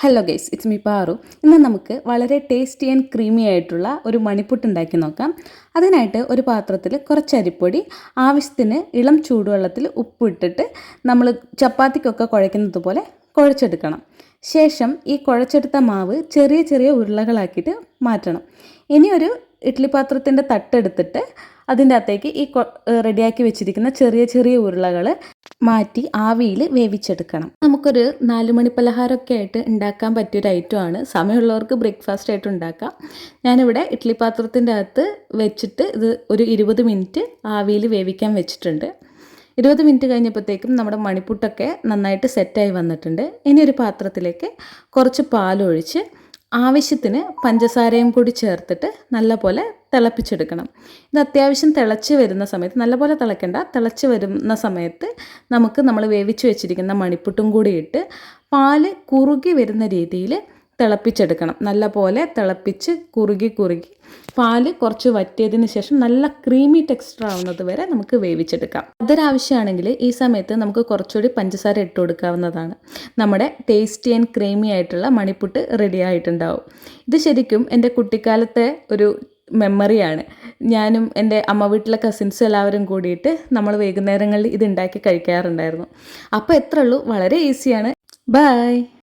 Hello guys it's me Paru ഇന്ന് നമുക്ക് വളരെ ടേസ്റ്റി ആൻഡ് ക്രീമി ആയിട്ടുള്ള ഒരു മണിപ്പുട്ട് ഉണ്ടാക്കി നോക്കാം. അതിനായിട്ട് ഒരു പാത്രത്തിൽ കുറച്ച് അരിപ്പൊടി ആവശ്യത്തിന് ഇളം ചൂടുവെള്ളത്തിൽ ഉപ്പിട്ടിട്ട് നമ്മൾ ചപ്പാത്തിക്കൊക്കെ കുഴയ്ക്കുന്നത് പോലെ കുഴച്ചെടുക്കണം. ശേഷം ഈ കുഴച്ചെടുത്ത മാവ് ചെറിയ ചെറിയ ഉരുളകളാക്കിയിട്ട് മാറ്റണം. ഇനി ഒരു ഇഡ്ഡലി പാത്രത്തിന്റെ തട്ടെടുത്തിട്ട് അതിന്റെ അകത്തേക്ക് ഈ റെഡിയാക്കി വെച്ചിരിക്കുന്ന ചെറിയ ചെറിയ ഉരുളകൾ മാറ്റി ആവിയിൽ വേവിച്ചെടുക്കണം. നമുക്കൊരു നാല് മണി പലഹാരമൊക്കെ ആയിട്ട് ഉണ്ടാക്കാൻ പറ്റിയൊരു ഐറ്റമാണ് സമയമുള്ളവർക്ക് ബ്രേക്ക്ഫാസ്റ്റ് ആയിട്ട് ഉണ്ടാക്കാം. ഞാനിവിടെ ഇഡ്ഡലി പാത്രത്തിന്റെ അകത്ത് വെച്ചിട്ട് ഇത് ഒരു ഇരുപത് മിനിറ്റ് ആവിയിൽ വേവിക്കാൻ വെച്ചിട്ടുണ്ട്. ഇരുപത് മിനിറ്റ് കഴിഞ്ഞപ്പോഴത്തേക്കും നമ്മുടെ മണിപ്പുട്ടൊക്കെ നന്നായിട്ട് സെറ്റായി വന്നിട്ടുണ്ട്. ഇനി ഒരു പാത്രത്തിലേക്ക് കുറച്ച് പാലൊഴിച്ച് ആവശ്യത്തിന് പഞ്ചസാരയും കൂടി ചേർത്തിട്ട് നല്ലപോലെ തിളപ്പിച്ചെടുക്കണം. ഇത് അത്യാവശ്യം തിളച്ച് വരുന്ന സമയത്ത് നല്ലപോലെ തിളക്കേണ്ട തിളച്ച് വരുന്ന സമയത്ത് നമുക്ക് നമ്മൾ വേവിച്ച് വെച്ചിരിക്കുന്ന മണിപ്പുട്ടും കൂടി ഇട്ട് പാൽ കുറുകി വരുന്ന രീതിയിൽ തിളപ്പിച്ചെടുക്കണം. നല്ല പോലെ തിളപ്പിച്ച് കുറുകി കുറുകി. പാൽ കുറച്ച് വറ്റിയതിന് ശേഷം നല്ല ക്രീമി ടെക്സ്ചർ ആവുന്നത് വരെ നമുക്ക് വേവിച്ചെടുക്കാം. അതൊരാവശ്യമാണെങ്കിൽ ഈ സമയത്ത് നമുക്ക് കുറച്ചുകൂടി പഞ്ചസാര ഇട്ട് കൊടുക്കാവുന്നതാണ്. നമ്മുടെ ടേസ്റ്റി ആൻഡ് ക്രീമി ആയിട്ടുള്ള മണിപ്പുട്ട് റെഡി ആയിട്ടുണ്ടാവും. ഇത് ശരിക്കും എന്റെ കുട്ടിക്കാലത്തെ ഒരു മെമ്മറിയാണ് ഞാനും എന്റെ അമ്മ വീട്ടിലെ കസിൻസും എല്ലാവരും കൂടിയിട്ട് നമ്മൾ വൈകുന്നേരങ്ങളിൽ ഇത് ഉണ്ടാക്കി കഴിക്കാറുണ്ടായിരുന്നു. അപ്പോൾ എത്ര ഉള്ളൂ വളരെ ഈസിയാണ് ബൈ